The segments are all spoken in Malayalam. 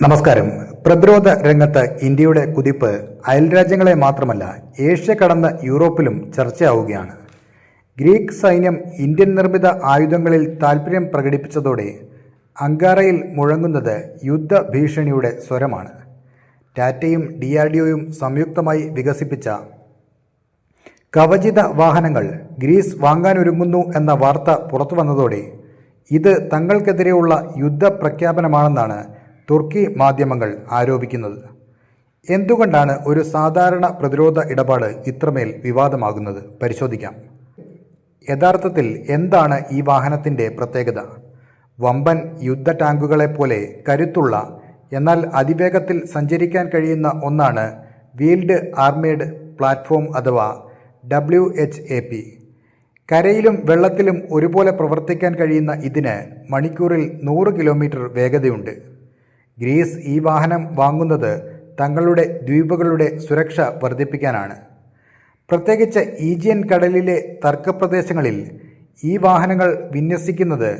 നമസ്കാരം. പ്രതിരോധ രംഗത്ത് ഇന്ത്യയുടെ കുതിപ്പ് അയൽരാജ്യങ്ങളെ മാത്രമല്ല ഏഷ്യ കടന്ന് യൂറോപ്പിലും ചർച്ചയാവുകയാണ്. ഗ്രീക്ക് സൈന്യം ഇന്ത്യൻ നിർമ്മിത ആയുധങ്ങളിൽ താൽപ്പര്യം പ്രകടിപ്പിച്ചതോടെ അങ്കാറയിൽ മുഴങ്ങുന്നത് യുദ്ധ ഭീഷണിയുടെ സ്വരമാണ്. ടാറ്റയും ഡി ആർ ഡി ഒയും സംയുക്തമായി വികസിപ്പിച്ച കവചിത വാഹനങ്ങൾ ഗ്രീസ് വാങ്ങാനൊരുങ്ങുന്നു എന്ന വാർത്ത പുറത്തു വന്നതോടെ ഇത് തങ്ങൾക്കെതിരെയുള്ള യുദ്ധപ്രഖ്യാപനമാണെന്നാണ് തുർക്കി മാധ്യമങ്ങൾ ആരോപിക്കുന്നത്. എന്തുകൊണ്ടാണ് ഒരു സാധാരണ പ്രതിരോധ ഇടപാട് ഇത്രമേൽ വിവാദമാകുന്നത്? പരിശോധിക്കാം. യഥാർത്ഥത്തിൽ എന്താണ് ഈ വാഹനത്തിന്റെ പ്രത്യേകത? വമ്പൻ യുദ്ധ ടാങ്കുകളെപ്പോലെ കരുത്തുള്ള എന്നാൽ അതിവേഗത്തിൽ സഞ്ചരിക്കാൻ കഴിയുന്ന ഒന്നാണ് വീൽഡ് ആർമേഡ് പ്ലാറ്റ്ഫോം അഥവാ ഡബ്ല്യു എച്ച് എ പി. കരയിലും വെള്ളത്തിലും ഒരുപോലെ പ്രവർത്തിക്കാൻ കഴിയുന്ന ഇതിന് മണിക്കൂറിൽ നൂറ് കിലോമീറ്റർ വേഗതയുണ്ട്. ഗ്രീസ് ഈ വാഹനം വാങ്ങുന്നത് തങ്ങളുടെ ദ്വീപുകളുടെ സുരക്ഷ വർദ്ധിപ്പിക്കാനാണ്. പ്രത്യേകിച്ച് ഈജിയൻ കടലിലെ തർക്കപ്രദേശങ്ങളിൽ ഈ വാഹനങ്ങൾ വിന്യസിക്കുന്നത്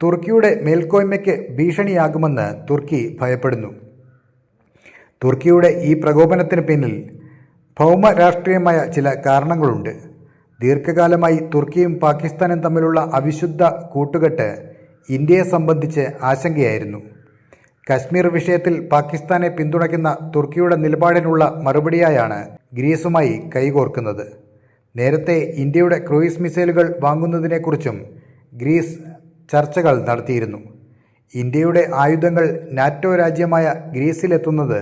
തുർക്കിയുടെ മേൽക്കോയ്മയ്ക്ക് ഭീഷണിയാകുമെന്ന് തുർക്കി ഭയപ്പെടുന്നു. തുർക്കിയുടെ ഈ പ്രകോപനത്തിന് പിന്നിൽ ഭൗമരാഷ്ട്രീയമായ ചില കാരണങ്ങളുണ്ട്. ദീർഘകാലമായി തുർക്കിയും പാകിസ്ഥാനും തമ്മിലുള്ള അവിശുദ്ധ കൂട്ടുകെട്ട് ഇന്ത്യയെ സംബന്ധിച്ച് ആശങ്കയായിരുന്നു. കശ്മീർ വിഷയത്തിൽ പാകിസ്ഥാനെ പിന്തുണയ്ക്കുന്ന തുർക്കിയുടെ നിലപാടിനുള്ള മറുപടിയായാണ് ഗ്രീസുമായി കൈകോർക്കുന്നത്. നേരത്തെ ഇന്ത്യയുടെ ക്രൂയിസ് മിസൈലുകൾ വാങ്ങുന്നതിനെക്കുറിച്ചും ഗ്രീസ് ചർച്ചകൾ നടത്തിയിരുന്നു. ഇന്ത്യയുടെ ആയുധങ്ങൾ നാറ്റോ രാജ്യമായ ഗ്രീസിലെത്തുന്നത്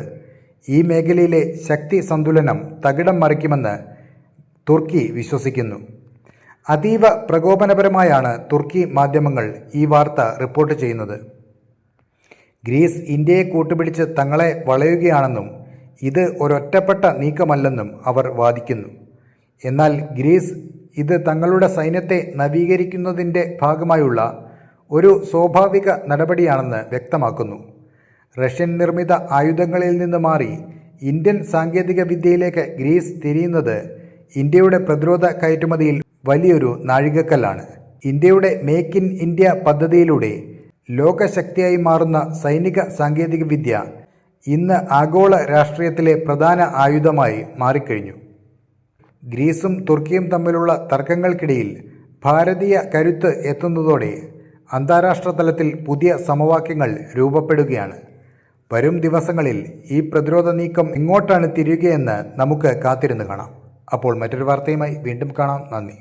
ഈ മേഖലയിലെ ശക്തി സന്തുലനം തകിടം മറിക്കുമെന്ന് തുർക്കി വിശ്വസിക്കുന്നു. അതീവ പ്രകോപനപരമായാണ് തുർക്കി മാധ്യമങ്ങൾ ഈ വാർത്ത റിപ്പോർട്ട് ചെയ്യുന്നത്. ഗ്രീസ് ഇന്ത്യയെ കൂട്ടുപിടിച്ച് തങ്ങളെ വളയുകയാണെന്നും ഇത് ഒരൊറ്റപ്പെട്ട നീക്കമല്ലെന്നും അവർ വാദിക്കുന്നു. എന്നാൽ ഗ്രീസ് ഇത് തങ്ങളുടെ സൈന്യത്തെ നവീകരിക്കുന്നതിന്റെ ഭാഗമായുള്ള ഒരു സ്വാഭാവിക നടപടിയാണെന്ന് വ്യക്തമാക്കുന്നു. റഷ്യൻ നിർമ്മിത ആയുധങ്ങളിൽ നിന്ന് മാറി ഇന്ത്യൻ സാങ്കേതിക വിദ്യയിലേക്ക് ഗ്രീസ് തിരിയുന്നത് ഇന്ത്യയുടെ പ്രതിരോധ കയറ്റുമതിയിൽ വലിയൊരു നാഴികക്കല്ലാണ്. ഇന്ത്യയുടെ മേക്ക് ഇൻ ഇന്ത്യ പദ്ധതിയിലൂടെ ലോകശക്തിയായി മാറുന്ന സൈനിക സാങ്കേതിക വിദ്യ ഇന്ന് ആഗോള രാഷ്ട്രീയത്തിലെ പ്രധാന ആയുധമായി മാറിക്കഴിഞ്ഞു. ഗ്രീസും തുർക്കിയും തമ്മിലുള്ള തർക്കങ്ങൾക്കിടയിൽ ഭാരതീയ കരുത്ത് എത്തുന്നതോടെ അന്താരാഷ്ട്ര തലത്തിൽ പുതിയ സമവാക്യങ്ങൾ രൂപപ്പെടുകയാണ്. വരും ദിവസങ്ങളിൽ ഈ പ്രതിരോധ നീക്കം എങ്ങോട്ടാണ് തിരിയുകയെന്ന് നമുക്ക് കാത്തിരുന്ന് കാണാം. അപ്പോൾ മറ്റൊരു വാർത്തയുമായി വീണ്ടും കാണാം. നന്ദി.